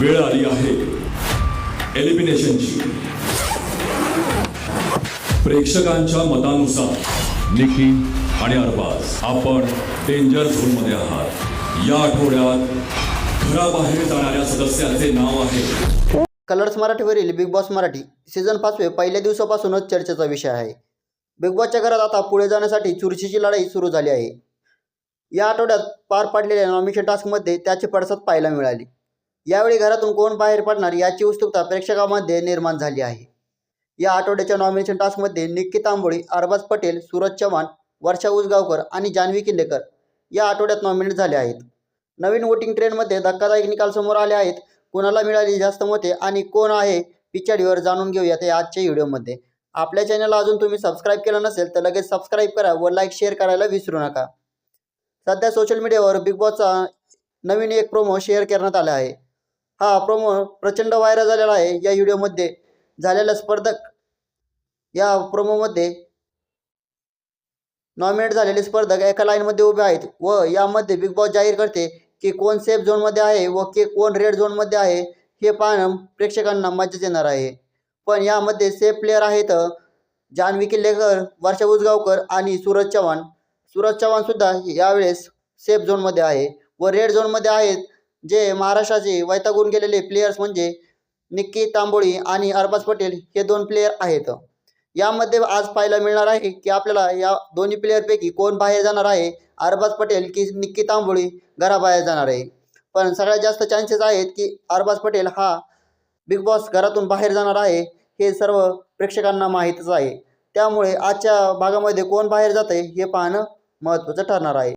वेळ आली आहे. एलिमिनेशनची प्रेक्षकांच्या मतानुसार निकी आणि अरबाज आपण डेंजर झोनमध्ये आहात. या आठवड्यात घराबाहेर जाणाऱ्या सदस्याचे नाव आहे. कलर्स मराठीवरील बिग बॉस मराठी सीझन पाचवे पहिल्या दिवसापासूनच चर्चेचा विषय आहे. बिग बॉसच्या घरात आता पुढे जाण्यासाठी चुरशीची लढाई सुरू झाली आहे. या आठवड्यात पार पाडलेल्या नॉमिनेशन टास्कमध्ये त्याची पडसाद पाहायला मिळाली. यावेळी घरातून कोण बाहेर पडणार याची उत्सुकता प्रेक्षकांमध्ये निर्माण झाली आहे. या आठवड्याच्या नॉमिनेशन टास्कमध्ये निक्की तांबोळी अरबाज पटेल सूरज चव्हाण वर्षा उसगावकर आणि जान्हवी किल्लेकर या आठवड्यात नॉमिनेट झाले आहेत. नवीन वोटिंग ट्रेनमध्ये धक्कादायक निकाल समोर आले आहेत. कोणाला मिळाली जास्त मते आणि कोण आहे पिछाडीवर जाणून घेऊया ते आजच्या व्हिडिओमध्ये आपल्या चॅनलला अजून तुम्ही सबस्क्राईब केलं नसेल तर लगेच सबस्क्राईब करा व लाईक शेअर करायला विसरू नका. सध्या सोशल मीडियावर बिग बॉसचा नवीन एक प्रोमो शेअर करण्यात आला आहे. हा प्रोमो प्रचंड व्हायरल झालेला आहे. या व्हिडिओमध्ये झालेला स्पर्धक या प्रोमोमध्ये नॉमिनेट झालेले स्पर्धक एका लाईनमध्ये उभे आहेत व यामध्ये बिग बॉस जाहीर करते की कोण सेफ झोनमध्ये आहे व की कोण रेड झोनमध्ये आहे हे पाहणं प्रेक्षकांना मजाच येणार आहे. पण यामध्ये सेफ प्लेयर आहेत जान्हवी किल्लेकर वर्षा उजगावकर आणि सूरज चव्हाण. सूरज चव्हाणसुद्धा यावेळेस सेफ झोनमध्ये आहे व रेड झोनमध्ये आहेत जे महाराष्ट्राचे वैतागून गेलेले प्लेयर्स म्हणजे निक्की तांबोळी आणि अरबाज पटेल हे दोन प्लेयर आहेत. यामध्ये आज पाहायला मिळणार आहे की आपल्याला या दोन्ही प्लेयरपैकी कोण बाहेर जाणार आहे? अरबाज पटेल की निक्की तांबोळी घराबाहेर जाणार आहे. पण सगळ्यात जास्त चान्सेस आहेत की अरबाज पटेल हा बिग बॉस घरातून बाहेर जाणार आहे हे सर्व प्रेक्षकांना माहीतच आहे. त्यामुळे आजच्या भागामध्ये कोण बाहेर जात आहे हे पाहणं महत्त्वाचं ठरणार आहे.